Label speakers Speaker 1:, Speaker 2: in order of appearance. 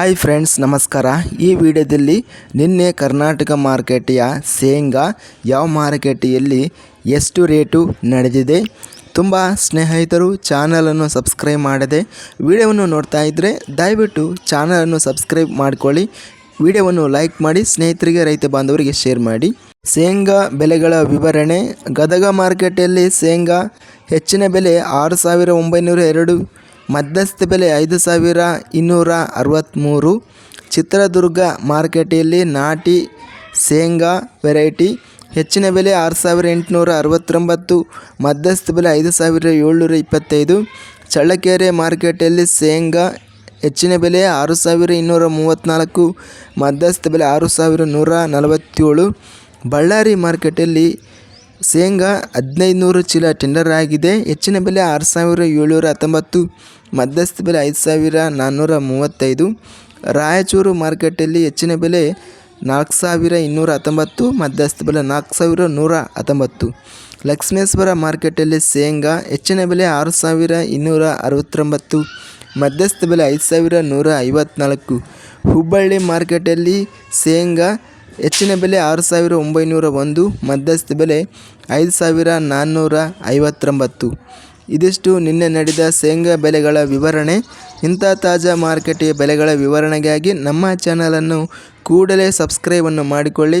Speaker 1: Hi friends, ನಮಸ್ಕಾರ. ಈ ವಿಡಿಯೋದಲ್ಲಿ ನಿನ್ನೆ ಕರ್ನಾಟಕ ಮಾರ್ಕೆಟಿಯ ಶೇಂಗಾ ಯಾವ ಮಾರುಕಟ್ಟೆಯಲ್ಲಿ ಎಷ್ಟು ರೇಟು ನಡೆದಿದೆ ತುಂಬ ಸ್ನೇಹಿತರು ಚಾನಲನ್ನು ಸಬ್ಸ್ಕ್ರೈಬ್ ಮಾಡದೆ ವಿಡಿಯೋವನ್ನು ನೋಡ್ತಾ ಇದ್ದರೆ ದಯವಿಟ್ಟು ಚಾನಲನ್ನು ಸಬ್ಸ್ಕ್ರೈಬ್ ಮಾಡಿಕೊಳ್ಳಿ, ವಿಡಿಯೋವನ್ನು ಲೈಕ್ ಮಾಡಿ, ಸ್ನೇಹಿತರಿಗೆ, ರೈತ ಬಾಂಧವರಿಗೆ ಶೇರ್ ಮಾಡಿ. ಶೇಂಗಾ ಬೆಲೆಗಳ ವಿವರಣೆ, ಗದಗ ಮಾರುಕಟ್ಟೆಯಲ್ಲಿ ಶೇಂಗಾ ಹೆಚ್ಚಿನ ಬೆಲೆ ಆರು ಸಾವಿರ ಒಂಬೈನೂರ ಎರಡು ಮಧ್ಯಸ್ಥ ಬೆಲೆ ಐದು ಸಾವಿರ ಇನ್ನೂರ ಅರವತ್ತ್ಮೂರು ಚಿತ್ರದುರ್ಗ ಮಾರ್ಕೆಟಿಯಲ್ಲಿ ನಾಟಿ ಶೇಂಗಾ ವೆರೈಟಿ. ಹೆಚ್ಚಿನ ಬೆಲೆ ಆರು ಸಾವಿರ ಎಂಟುನೂರ ಅರವತ್ತೊಂಬತ್ತು. ಮಧ್ಯಸ್ಥ ಬೆಲೆ ಐದು ಸಾವಿರ ಏಳ್ನೂರ ಇಪ್ಪತ್ತೈದು. ಚಳ್ಳಕೆರೆ ಮಾರ್ಕೆಟಲ್ಲಿ ಶೇಂಗಾ ಹೆಚ್ಚಿನ ಬೆಲೆ ಆರು ಸಾವಿರ ಇನ್ನೂರ ಮೂವತ್ತ್ನಾಲ್ಕು. ಮಧ್ಯಸ್ಥ ಬೆಲೆ ಆರು ಸಾವಿರ ನೂರ ನಲವತ್ತೇಳು. ಬಳ್ಳಾರಿ ಮಾರುಕಟ್ಟೆಯಲ್ಲಿ ಶೇಂಗಾ ಹದಿನೈದು ನೂರು ಚೀಲ ಟೆಂಡರ್ ಆಗಿದೆ. ಹೆಚ್ಚಿನ ಬೆಲೆ ಆರು ಸಾವಿರ ಏಳ್ನೂರ ಹತ್ತೊಂಬತ್ತು, ಮಧ್ಯಸ್ಥ ಬೆಲೆ ಐದು ಸಾವಿರ ನಾನ್ನೂರ ಮೂವತ್ತೈದು. ರಾಯಚೂರು ಮಾರುಕಟ್ಟೆಯಲ್ಲಿ ಹೆಚ್ಚಿನ ಬೆಲೆ ನಾಲ್ಕು ಸಾವಿರ ಇನ್ನೂರ ಹತ್ತೊಂಬತ್ತು, ಮಧ್ಯಸ್ಥ ಬೆಲೆ ನಾಲ್ಕು ಸಾವಿರ ನೂರ ಹತ್ತೊಂಬತ್ತು. ಲಕ್ಷ್ಮೇಶ್ವರ ಮಾರುಕಟ್ಟೆಯಲ್ಲಿ ಶೇಂಗಾ ಹೆಚ್ಚಿನ ಬೆಲೆ ಆರು ಸಾವಿರ ಇನ್ನೂರ ಅರವತ್ತೊಂಬತ್ತು, ಮಧ್ಯಸ್ಥ ಬೆಲೆ ಐದು ಸಾವಿರ ನೂರ ಐವತ್ನಾಲ್ಕು. ಹುಬ್ಬಳ್ಳಿ ಮಾರುಕಟ್ಟೆಯಲ್ಲಿ ಶೇಂಗಾ ಹೆಚ್ಚಿನ ಬೆಲೆ ಆರು ಸಾವಿರ ಒಂಬೈನೂರ ಒಂದು ಮಧ್ಯಸ್ಥ ಬೆಲೆ ಐದು ಸಾವಿರ ನಾನ್ನೂರ ಐವತ್ತೊಂಬತ್ತು ಇದಿಷ್ಟು ನಿನ್ನೆ ನಡೆದ ಶೇಂಗಾ ಬೆಲೆಗಳ ವಿವರಣೆ. ಇಂಥ ತಾಜಾ ಮಾರುಕಟ್ಟೆಯ ಬೆಲೆಗಳ ವಿವರಣೆಗಾಗಿ ನಮ್ಮ ಚಾನಲನ್ನು ಕೂಡಲೇ ಸಬ್ಸ್ಕ್ರೈಬನ್ನು ಮಾಡಿಕೊಳ್ಳಿ.